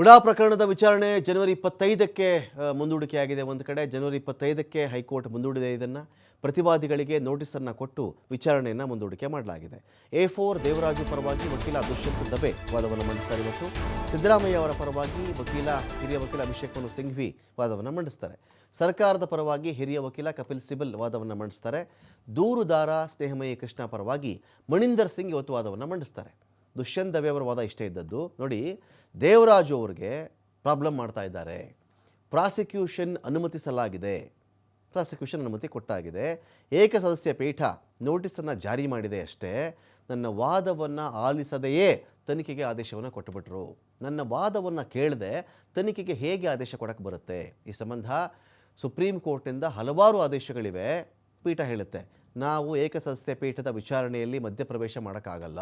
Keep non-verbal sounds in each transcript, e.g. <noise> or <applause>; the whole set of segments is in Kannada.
ಉಡಾ ಪ್ರಕರಣದ ವಿಚಾರಣೆ ಜನವರಿ ಇಪ್ಪತ್ತೈದಕ್ಕೆ ಮುಂದೂಡಿಕೆಯಾಗಿದೆ. ಒಂದು ಕಡೆ ಜನವರಿ ಇಪ್ಪತ್ತೈದಕ್ಕೆ ಹೈಕೋರ್ಟ್ ಮುಂದೂಡಿದೆ. ಇದನ್ನು ಪ್ರತಿವಾದಿಗಳಿಗೆ ನೋಟಿಸನ್ನು ಕೊಟ್ಟು ವಿಚಾರಣೆಯನ್ನು ಮುಂದೂಡಿಕೆ ಮಾಡಲಾಗಿದೆ. ಎ ಫೋರ್ ದೇವರಾಜು ಪರವಾಗಿ ವಕೀಲ ದುಷ್ಯಂತ್ ದಬೆ ವಾದವನ್ನು ಮಂಡಿಸ್ತಾರೆ ಇವತ್ತು. ಸಿದ್ದರಾಮಯ್ಯ ಅವರ ಪರವಾಗಿ ವಕೀಲ, ಹಿರಿಯ ವಕೀಲ ಅಭಿಷೇಕ್ ಮನು ಸಿಂಘ್ವಿ ವಾದವನ್ನು ಮಂಡಿಸ್ತಾರೆ. ಸರ್ಕಾರದ ಪರವಾಗಿ ಹಿರಿಯ ವಕೀಲ ಕಪಿಲ್ ಸಿಬಲ್ ವಾದವನ್ನು ಮಂಡಿಸ್ತಾರೆ. ದೂರುದಾರ ಸ್ನೇಹಮಯಿ ಕೃಷ್ಣ ಪರವಾಗಿ ಮಣಿಂದರ್ ಸಿಂಗ್ ಇವತ್ತು ವಾದವನ್ನು ಮಂಡಿಸ್ತಾರೆ. ದುಷ್ಯಂತ್ ದವೆ ಅವರ ವಾದ ಇಷ್ಟೇ ಇದ್ದದ್ದು. ನೋಡಿ, ದೇವರಾಜು ಅವ್ರಿಗೆ ಪ್ರಾಬ್ಲಮ್ ಮಾಡ್ತಾ ಇದ್ದಾರೆ. ಪ್ರಾಸಿಕ್ಯೂಷನ್ ಅನುಮತಿಸಲಾಗಿದೆ. ಪ್ರಾಸಿಕ್ಯೂಷನ್ ಅನುಮತಿ ಕೊಟ್ಟಾಗಿದೆ. ಏಕಸದಸ್ಯ ಪೀಠ ನೋಟಿಸನ್ನು ಜಾರಿ ಮಾಡಿದೆ ಅಷ್ಟೇ. ನನ್ನ ವಾದವನ್ನು ಆಲಿಸದೆಯೇ ತನಿಖೆಗೆ ಆದೇಶವನ್ನು ಕೊಟ್ಟುಬಿಟ್ರು. ನನ್ನ ವಾದವನ್ನು ಕೇಳದೆ ತನಿಖೆಗೆ ಹೇಗೆ ಆದೇಶ ಕೊಡಕ್ಕೆ ಬರುತ್ತೆ? ಈ ಸಂಬಂಧ ಸುಪ್ರೀಂ ಕೋರ್ಟ್ನಿಂದ ಹಲವಾರು ಆದೇಶಗಳಿವೆ. ಪೀಠ ಹೇಳುತ್ತೆ, ನಾವು ಏಕಸದಸ್ಯ ಪೀಠದ ವಿಚಾರಣೆಯಲ್ಲಿ ಮಧ್ಯಪ್ರವೇಶ ಮಾಡೋಕ್ಕಾಗಲ್ಲ.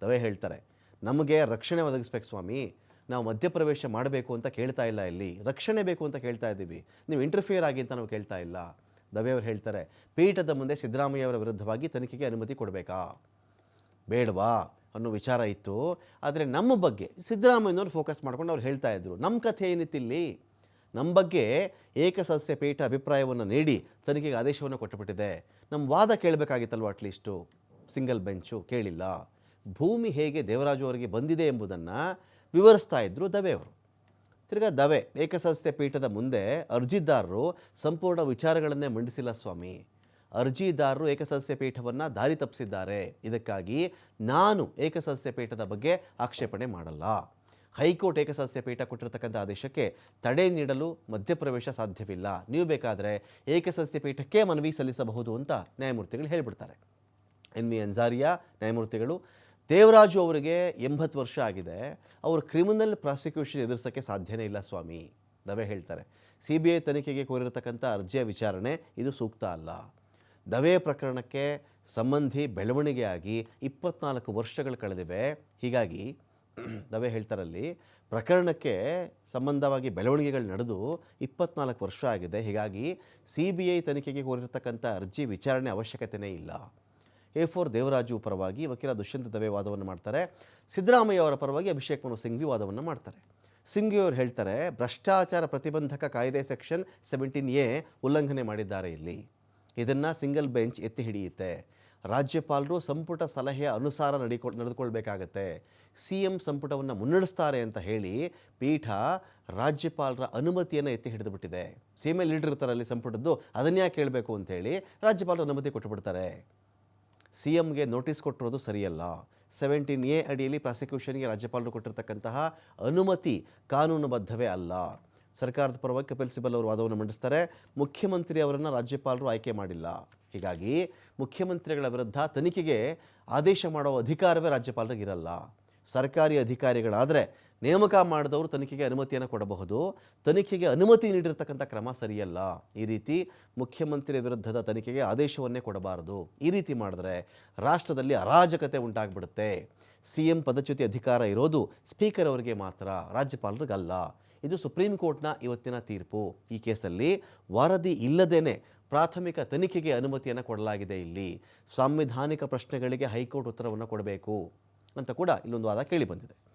ದವೆ ಹೇಳ್ತಾರೆ. ನಮಗೆ ರಕ್ಷಣೆ ಒದಗಿಸ್ಬೇಕು ಸ್ವಾಮಿ. ನಾವು ಮಧ್ಯಪ್ರವೇಶ ಮಾಡಬೇಕು ಅಂತ ಕೇಳ್ತಾ ಇಲ್ಲ ಇಲ್ಲಿ. ರಕ್ಷಣೆ ಬೇಕು ಅಂತ ಕೇಳ್ತಾ ಇದ್ದೀವಿ. ನೀವು ಇಂಟರ್ಫಿಯರ್ ಆಗಿ ಅಂತ ನಾವು ಕೇಳ್ತಾ ಇಲ್ಲ. ದವೆಯವರು ಹೇಳ್ತಾರೆ, ಪೀಠದ ಮುಂದೆ ಸಿದ್ದರಾಮಯ್ಯವರ ವಿರುದ್ಧವಾಗಿ ತನಿಖೆಗೆ ಅನುಮತಿ ಕೊಡಬೇಕಾ? ಬೇಡವಾ, ಅನ್ನೋ ವಿಚಾರ ಇತ್ತು. ಆದರೆ ನಮ್ಮ ಬಗ್ಗೆ, ಸಿದ್ದರಾಮಯ್ಯನವ್ರು ಫೋಕಸ್ ಮಾಡ್ಕೊಂಡು ಅವ್ರು ಹೇಳ್ತಾ ಇದ್ರು. ನಮ್ಮ ಕಥೆ ಏನಿತ್ತಿಲ್ಲಿ ನಮ್ಮ ಬಗ್ಗೆ ಏಕಸದಸ್ಯ ಪೀಠ ಅಭಿಪ್ರಾಯವನ್ನು ನೀಡಿ ತನಿಖೆಗೆ ಆದೇಶವನ್ನು ಕೊಟ್ಟುಬಿಟ್ಟಿದೆ. ನಮ್ಮ ವಾದ ಕೇಳಬೇಕಾಗಿತ್ತಲ್ವ ಅಟ್ಲೀಸ್ಟು ಸಿಂಗಲ್ ಬೆಂಚು ಕೇಳಿಲ್ಲ. ಭೂಮಿ ಹೇಗೆ ದೇವರಾಜು ಅವರಿಗೆ ಬಂದಿದೆ ಎಂಬುದನ್ನು ವಿವರಿಸ್ತಾ ಇದ್ದರು ದವೆ ಅವರು ತಿರ್ಗಾ ದವೆ ಏಕಸದಸ್ಯ ಪೀಠದ ಮುಂದೆ ಅರ್ಜಿದಾರರು ಸಂಪೂರ್ಣ ವಿಚಾರಗಳನ್ನೇ ಮಂಡಿಸಿಲ್ಲ ಸ್ವಾಮಿ. ಅರ್ಜಿದಾರರು ಏಕಸದಸ್ಯ ಪೀಠವನ್ನು ದಾರಿ ತಪ್ಪಿಸಿದ್ದಾರೆ. ಇದಕ್ಕಾಗಿ ನಾನು ಏಕಸದಸ್ಯ ಪೀಠದ ಬಗ್ಗೆ ಆಕ್ಷೇಪಣೆ ಮಾಡಲ್ಲ. ಹೈಕೋರ್ಟ್ ಏಕಸದಸ್ಯ ಪೀಠ ಕೊಟ್ಟಿರತಕ್ಕಂಥ ಆದೇಶಕ್ಕೆ ತಡೆ ನೀಡಲು ಮಧ್ಯಪ್ರವೇಶ ಸಾಧ್ಯವಿಲ್ಲ. ನೀವು ಬೇಕಾದರೆ ಏಕಸದಸ್ಯ ಪೀಠಕ್ಕೆ ಮನವಿ ಸಲ್ಲಿಸಬಹುದು ಅಂತ ನ್ಯಾಯಮೂರ್ತಿಗಳು ಹೇಳಿಬಿಡ್ತಾರೆ. ಎನ್ ವಿ ಅನ್ಸಾರಿಯಾ, ನ್ಯಾಯಮೂರ್ತಿಗಳು ದೇವರಾಜು ಅವರಿಗೆ ಎಂಬತ್ತು ವರ್ಷ ಆಗಿದೆ. ಅವರು ಕ್ರಿಮಿನಲ್ ಪ್ರಾಸಿಕ್ಯೂಷನ್ ಎದುರಿಸೋಕ್ಕೆ ಸಾಧ್ಯನೇ ಇಲ್ಲ ಸ್ವಾಮಿ. ದವೆ ಹೇಳ್ತಾರೆ ಸಿ ಬಿ ಐ ತನಿಖೆಗೆ ಕೋರಿರತಕ್ಕಂಥ ಅರ್ಜಿಯ ವಿಚಾರಣೆ ಇದು ಸೂಕ್ತ ಅಲ್ಲ. ದವೆ ಪ್ರಕರಣಕ್ಕೆ ಸಂಬಂಧಿ ಬೆಳವಣಿಗೆಯಾಗಿ ಇಪ್ಪತ್ನಾಲ್ಕು ವರ್ಷಗಳು ಕಳೆದಿವೆ. ಹೀಗಾಗಿ <clears throat> ದವೆ ಹೇಳ್ತಾರಲ್ಲಿ, ಪ್ರಕರಣಕ್ಕೆ ಸಂಬಂಧವಾಗಿ ಬೆಳವಣಿಗೆಗಳು ನಡೆದು ಇಪ್ಪತ್ನಾಲ್ಕು ವರ್ಷ ಆಗಿದೆ. ಹೀಗಾಗಿ ಸಿ ಬಿ ಐ ತನಿಖೆಗೆ ಕೋರಿರತಕ್ಕಂಥ ಅರ್ಜಿ ವಿಚಾರಣೆ ಅವಶ್ಯಕತೆಯೇ ಇಲ್ಲ. ಎ ಫೋರ್ ದೇವರಾಜು ಪರವಾಗಿ ವಕೀಲ ದುಷ್ಯಂತ ದವೆ ವಾದವನ್ನು ಮಾಡ್ತಾರೆ. ಸಿದ್ದರಾಮಯ್ಯ ಅವರ ಪರವಾಗಿ ಅಭಿಷೇಕ್ ಮನು ಸಿಂಘ್ವಿ ವಾದವನ್ನು ಮಾಡ್ತಾರೆ. ಸಿಂಘ್ವಿ ಅವರು ಹೇಳ್ತಾರೆ, ಭ್ರಷ್ಟಾಚಾರ ಪ್ರತಿಬಂಧಕ ಕಾಯ್ದೆ ಸೆಕ್ಷನ್ ಸೆವೆಂಟೀನ್ ಎ ಉಲ್ಲಂಘನೆ ಮಾಡಿದ್ದಾರೆ ಇಲ್ಲಿ. ಇದನ್ನು ಸಿಂಗಲ್ ಬೆಂಚ್ ಎತ್ತಿ ಹಿಡಿಯುತ್ತೆ. ರಾಜ್ಯಪಾಲರು ಸಂಪುಟ ಸಲಹೆಯ ಅನುಸಾರ ನಡೆಕೊ ನಡೆದುಕೊಳ್ಬೇಕಾಗತ್ತೆ. ಸಿ ಎಂ ಸಂಪುಟವನ್ನು ಮುನ್ನಡೆಸ್ತಾರೆ ಅಂತ ಹೇಳಿ ಪೀಠ ರಾಜ್ಯಪಾಲರ ಅನುಮತಿಯನ್ನು ಎತ್ತಿ ಹಿಡಿದುಬಿಟ್ಟಿದೆ. ಸಿ ಎಂ ಎ ಲೀಡರ್ ಇರ್ತಾರಲ್ಲಿ ಸಂಪುಟದ್ದು ಅದನ್ಯಾಕೆ ಕೇಳಬೇಕು ಅಂತೇಳಿ ರಾಜ್ಯಪಾಲರ ಅನುಮತಿ ಕೊಟ್ಟುಬಿಡ್ತಾರೆ ಸಿ ಎಮ್ಗೆ ನೋಟಿಸ್ ಕೊಟ್ಟಿರೋದು ಸರಿಯಲ್ಲ. ಸೆವೆಂಟೀನ್ ಎ ಅಡಿಯಲ್ಲಿ ಪ್ರಾಸಿಕ್ಯೂಷನ್ಗೆ ರಾಜ್ಯಪಾಲರು ಕೊಟ್ಟಿರ್ತಕ್ಕಂತಹ ಅನುಮತಿ ಕಾನೂನುಬದ್ಧವೇ ಅಲ್ಲ. ಸರ್ಕಾರದ ಪರವಾಗಿ ಕಪಿಲ್ ಸಿಬಲ್ ಅವರು ವಾದವನ್ನು ಮಂಡಿಸ್ತಾರೆ. ಮುಖ್ಯಮಂತ್ರಿ ಅವರನ್ನು ರಾಜ್ಯಪಾಲರು ಆಯ್ಕೆ ಮಾಡಿಲ್ಲ. ಹೀಗಾಗಿ ಮುಖ್ಯಮಂತ್ರಿಗಳ ವಿರುದ್ಧ ತನಿಖೆಗೆ ಆದೇಶ ಮಾಡೋ ಅಧಿಕಾರವೇ ರಾಜ್ಯಪಾಲರಿಗೆ ಇರಲ್ಲ. ಸರ್ಕಾರಿ ಅಧಿಕಾರಿಗಳಾದರೆ ನೇಮಕ ಮಾಡಿದವರು ತನಿಖೆಗೆ ಅನುಮತಿಯನ್ನು ಕೊಡಬಹುದು. ತನಿಖೆಗೆ ಅನುಮತಿ ನೀಡಿರ್ತಕ್ಕಂಥ ಕ್ರಮ ಸರಿಯಲ್ಲ. ಈ ರೀತಿ ಮುಖ್ಯಮಂತ್ರಿ ವಿರುದ್ಧದ ತನಿಖೆಗೆ ಆದೇಶವನ್ನೇ ಕೊಡಬಾರದು. ಈ ರೀತಿ ಮಾಡಿದ್ರೆ ರಾಷ್ಟ್ರದಲ್ಲಿ ಅರಾಜಕತೆ ಉಂಟಾಗ್ಬಿಡುತ್ತೆ. ಸಿ ಎಂ ಪದಚ್ಯುತಿ ಅಧಿಕಾರ ಇರೋದು ಸ್ಪೀಕರ್ ಅವರಿಗೆ ಮಾತ್ರ, ರಾಜ್ಯಪಾಲರಿಗಲ್ಲ. ಇದು ಸುಪ್ರೀಂ ಕೋರ್ಟ್ನ ಇವತ್ತಿನ ತೀರ್ಪು. ಈ ಕೇಸಲ್ಲಿ ವರದಿ ಇಲ್ಲದೇನೆ ಪ್ರಾಥಮಿಕ ತನಿಖೆಗೆ ಅನುಮತಿಯನ್ನು ಕೊಡಲಾಗಿದೆ ಇಲ್ಲಿ. ಸಾಂವಿಧಾನಿಕ ಪ್ರಶ್ನೆಗಳಿಗೆ ಹೈಕೋರ್ಟ್ ಉತ್ತರವನ್ನು ಕೊಡಬೇಕು. ಅಂತ ಕೂಡ ಇಲ್ಲೊಂದು ವಾದ ಕೇಳಿ ಬಂದಿದೆ.